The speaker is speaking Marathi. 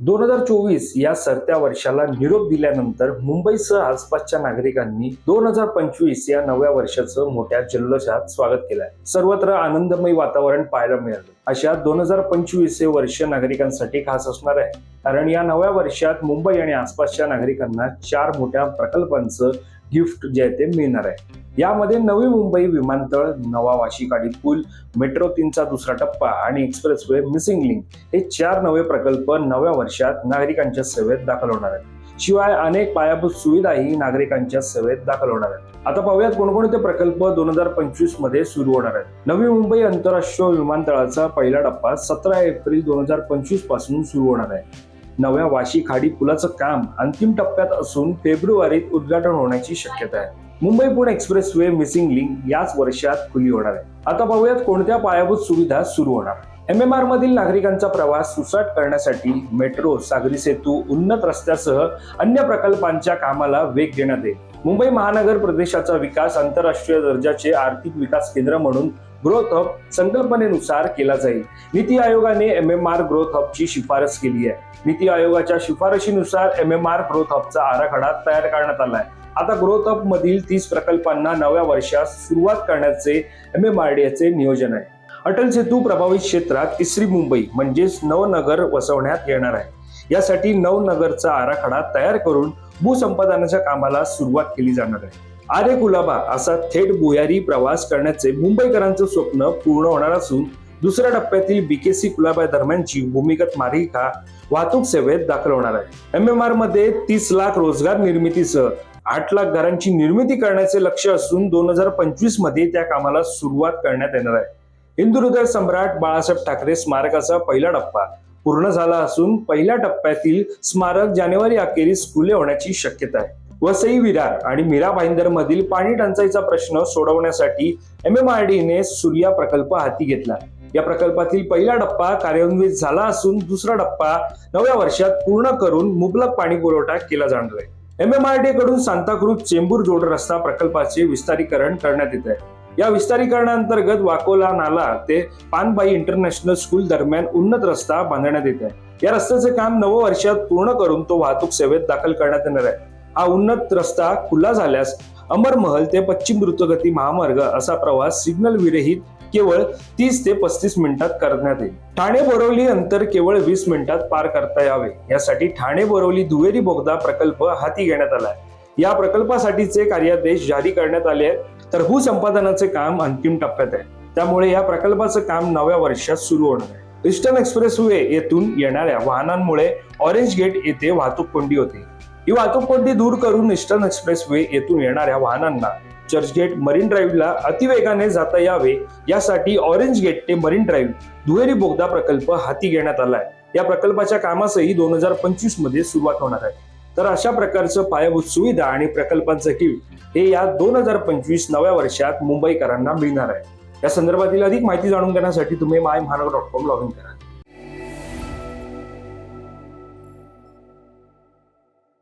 दोन हजार चोवीस या सरत्या वर्षाला निरोप दिल्यानंतर मुंबईसह आसपासच्या नागरिकांनी दोन हजार पंचवीस या नव्या वर्षाचं मोठ्या जल्लोषात स्वागत केलंय. सर्वत्र आनंदमय वातावरण पाहायला मिळालं. अशा दोन हजार पंचवीस हे वर्ष नागरिकांसाठी खास असणार आहे. कारण या नव्या वर्षात मुंबई आणि आसपासच्या नागरिकांना चार मोठ्या प्रकल्पांचं गिफ्ट जे आहे ते मिळणार आहे. यामध्ये नवी मुंबई विमानतळ नवा वाशिकाडी पूल मेट्रो तीनचा दुसरा टप्पा आणि एक्सप्रेसवे मिसिंग लिंक हे चार नवे प्रकल्प नव्या वर्षात नागरिकांच्या सेवेत दाखल होणार आहेत. शिवाय अनेक पायाभूत सुविधाही नागरिकांच्या सेवेत दाखल होणार आहेत. आता पाहूयात कोणकोणते प्रकल्प दोन हजार पंचवीसमध्ये सुरू होणार आहेत. नवी मुंबई आंतरराष्ट्रीय विमानतळाचा पहिला टप्पा सतरा एप्रिल दोन हजार पंचवीसपासून सुरू होणार आहे. नव्या वाशी खाडी पुलाचं काम अंतिम टप्प्यात असून फेब्रुवारीत उद्घाटन होण्याची शक्यता आहे. Mumbai Pune expressway missing link याच वर्षात खुली होणार आहे. आता पाहूयात कोणत्या पायाभूत सुविधा सुरू होणार. एम एम आर मधील नागरिकांचा प्रवास सुसाट करण्यासाठी मेट्रो सागरी सेतू उन्नत रस्त्यासह अन्य प्रकल्पांच्या कामाला वेग देण्यात येईल. मुंबई महानगर प्रदेशाचा विकास आंतरराष्ट्रीय दर्जाचे आर्थिक विकास केंद्र म्हणून ग्रोथ हब संकल्पनेनुसार केला जाईल. नीती आयोगाने एम एम आर ग्रोथ हबची शिफारस केली आहे. नीती आयोगाच्या शिफारशीनुसार एम एम आर ग्रोथ हबचा आराखडा तयार करण्यात आला आहे. आता ग्रोथ अप मधील तीस प्रकल्पांना नव्या वर्षात सुरुवात करण्याचे एम एम आर डी चे नियोजन आहे. अटल सेतू प्रभावित क्षेत्रात तिसरी मुंबई म्हणजेच नवनगर वसवण्यात येणार आहे. यासाठी नवनगरचा आराखडा तयार करून भूसंपादनाच्या कामाला सुरुवात केली जाणार आहे. आरे कुलाबा असा थेट भुयारी प्रवास करण्याचे मुंबईकरांचं स्वप्न पूर्ण होणार असून दुसऱ्या टप्प्यातील बीकेसी कुलाबा दरम्यानची भूमिगत मार्गिका वाहतूक सेवेत दाखल होणार आहे. एम एम आरमध्ये तीस लाख रोजगार निर्मितीसह आठ लाख घरांची निर्मिती करण्याचे लक्ष असून दोन हजार पंचवीसमध्ये त्या कामाला सुरुवात करण्यात येणार आहे. हिंदू हृदय सम्राट बाळासाहेब ठाकरे स्मारकाचा पहिला टप्पा पूर्ण झाला असून पहिल्या टप्प्यातील स्मारक जानेवारी अखेरीस खुले होण्याची शक्यता आहे. वसई विरार आणि मीरा भाईंदर मधील पाणी टंचाईचा प्रश्न सोडवण्यासाठी एम एम आर ने सूर्या प्रकल्प हाती घेतला. या प्रकल्पातील पहिला टप्पा कार्यान्वित झाला असून दुसरा टप्पा नव्या वर्षात पूर्ण करून मुबलक पाणी पुरवठा केला जाणार आहे. एम एम आर डी कडून सांताक्रूज चेंबूर जोड रस्ता प्रकल्पाचे विस्तारीकरण करण्यात येत आहे या विस्तारीकरणांतर्गत वाकोला नाला ते पानबाई इंटरनॅशनल स्कूल दरम्यान उन्नत रस्ता बांधण्यात येत आहे या रस्त्याचे काम नव वर्षात पूर्ण करून तो वाहतूक सेवेत दाखल करण्यात येणार आहे. हा उन्नत रस्ता खुला झाल्यास अमरमहल ते पश्चिम द्रुतगती महामार्ग असा प्रवास सिग्नल विरहित केवळ तीस ते पस्तीस मिनिटात करण्यात येईल. ठाणे बोरवली अंतर केवळ वीस मिनिटात पार करता यावे. यासाठी ठाणे बोरवली दुहेरी बोगदा प्रकल्प हाती घेण्यात आला आहे. या प्रकल्पासाठीचे कार्यादेश जारी करण्यात आले आहेत. तर भूसंपादनाचे काम अंतिम टप्प्यात आहे. त्यामुळे या प्रकल्पाचं काम नव्या वर्षात सुरू होणार आहे. ईस्टर्न एक्सप्रेस वे येथून येणाऱ्या वाहनांमुळे ऑरेंज गेट येथे वाहतूक कोंडी होते. ही वाहतूक कोंडी दूर करून ईस्टर्न एक्सप्रेस वे येथून येणाऱ्या वाहनांना चर्चगेट मरीन ड्राईव्हला अतिवेगाने जाता यावे यासाठी ऑरेंज गेट ते मरीन ड्राईव्ह दुहेरी बोगदा प्रकल्प हाती घेण्यात आलाय. या प्रकल्पाच्या कामासही दोन हजार पंचवीसमध्ये सुरुवात होणार आहे. तर अशा प्रकारचं पायाभूत सुविधा आणि प्रकल्पांचं गिफ्ट हे या दोन हजार पंचवीस नव्या वर्षात मुंबईकरांना मिळणार आहे. या संदर्भातील अधिक माहिती जाणून घेण्यासाठी तुम्ही माय महानगर डॉट कॉम लॉग इन करा.